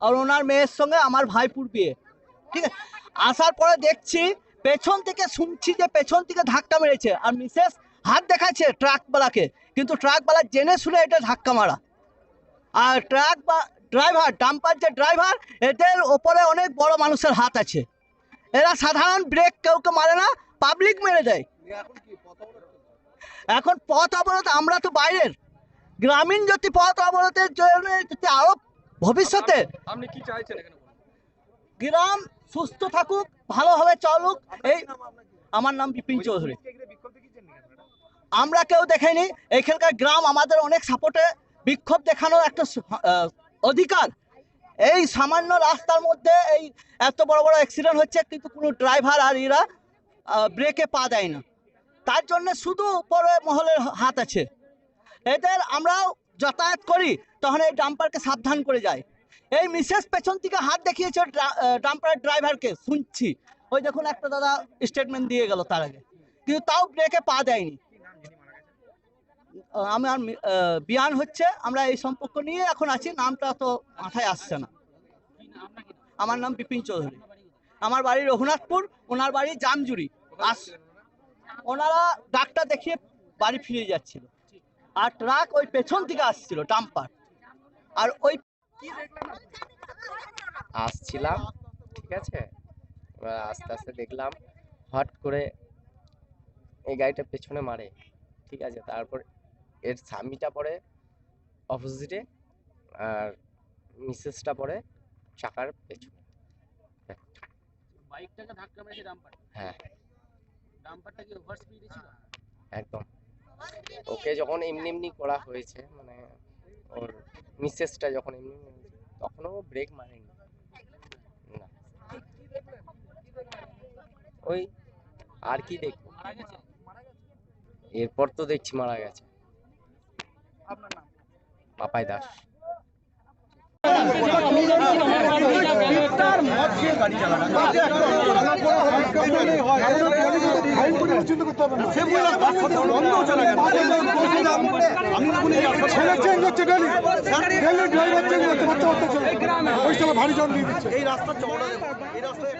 আর ওনার মেয়ের সঙ্গে আমার ভাইপুর বিয়ে। ঠিক আছে? আসার পরে দেখছি পেছন থেকে শুনছি যে পেছন থেকে ধাক্কা মেরেছে। আর মিসেস হাত দেখাচ্ছে ট্রাকওয়ালাকে। কিন্তু ট্রাকওয়ালা জেনে শুনে এটা ধাক্কা মারা। আর ট্রাক বা ড্রাইভার, ডাম্পার যে ড্রাইভার, এদের ওপরে অনেক বড় মানুষের হাত আছে। এরা সাধারণ ব্রেক কেউ কেউ মারে না, পাবলিক মেরে দেয়। এখন পথ অবরোধ, আমরা তো বাইরের। গ্রামীণ যদি পথ অবরোধের জন্য যদি আরও ভবিষ্যতে আপনি কি চাইছেন এখানে গ্রাম সুস্থ থাকুক ভালোভাবে চলুক এই আমার নাম বিপিন চৌধুরী। আমরা কেউ দেখাইনি এখানকার গ্রাম আমাদের অনেক সাপোর্টে বিক্ষোভ দেখানোর একটা অধিকার। এই সামান্য রাস্তার মধ্যে এই এত বড় বড় অ্যাক্সিডেন্ট হচ্ছে কিন্তু কোনো ড্রাইভার আর এরা ব্রেকে পা দেয় না। তার জন্য শুধু উপরে মহলের হাত আছে। এদের আমরাও যাতায়াত করি তখন এই ডাম্পারকে সাবধান করে যায়। এই মিসেস পেছন থেকে হাত দেখিয়েছে ডাম্পারের ড্রাইভারকে, শুনছি। ওই দেখুন একটা দাদা স্টেটমেন্ট দিয়ে গেল তার আগে। কিন্তু তাও ব্রেকে পা দেয়নি। আমার বিয়ান হচ্ছে, আমরা এই সম্পর্ক নিয়ে এখন আছি, নামটা তো মাথায় আসছে না। আমার নাম বিপিন চৌধুরী। আমার বাড়ি রঘুনাথপুর, ওনার বাড়ি জামজুরি। আস ওনারা ডাক্তার দেখিয়ে বাড়ি ফিরে যাচ্ছিল। আর ট্রাক ওই পেছন থেকে আসছিল ডাম্পার। আর ওই আসছিলাম ঠিক আছে? এবার আস্তে আস্তে দেখলাম হট করে এই গাড়িটা পেছনে মারে ঠিক আছে? তারপর এর স্বামীটা পরে অপোজিটে আর মিসেসটা পরে চাকার পেছনে। বাইকটাকে ধাক্কা মেরেছে ডাম্পার হ্যাঁ। ডাম্পারটা কি ওভার স্পিডে ছিল? একদম। ওকে যখন এমনি এমনি করা হয়েছে মানে ওর মিসেসটা যখন এমনি এমনি হয়েছে তখন ও ব্রেক মারেনি। না। ওই আর কি দেখব। এরপর তো দেখছি মারা গেছে। পাপাই দাস। ছেলে চেঞ্জ হচ্ছে ডেলি ডেলি ড্রাইভার চেঞ্জ হচ্ছে বাচ্চা বাচ্চা ছেলে ওই সময় ভারী জন দিয়ে দিচ্ছে এই রাস্তা চওড়া। এই রাস্তায়